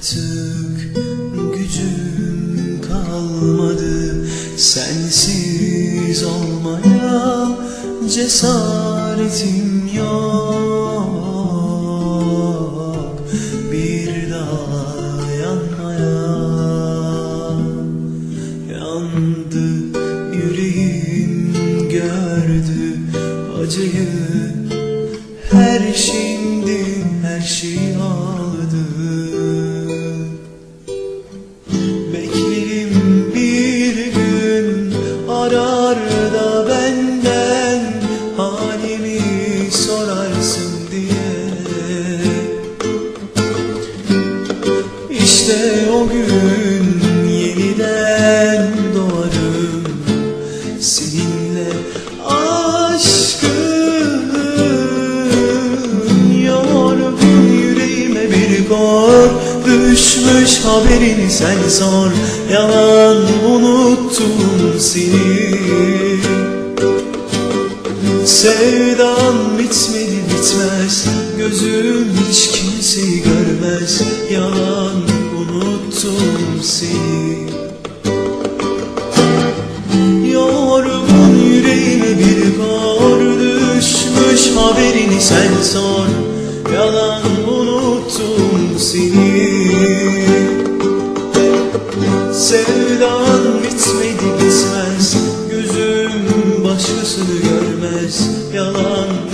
artık gücüm kalmadı. Sensiz olmaya cesaretim yok. Bir daha yanmaya yandı yüreğim gördü acıyı. Her şeyin İşte o gün yeniden doğarım. Seninle aşkım yorgun yüreğime bir kor düşmüş haberini sen sor. Yalan unuttum seni. Sevdan bitmedi bitmez Gözüm hiç kimseyi görmez. Yalan seni Yorgun yüreğime bir kar düşmüş Haberini sen sor. Yalan unuttum seni. Sevdan bitmedi bitmez. Gözüm başkasını görmez. Yalan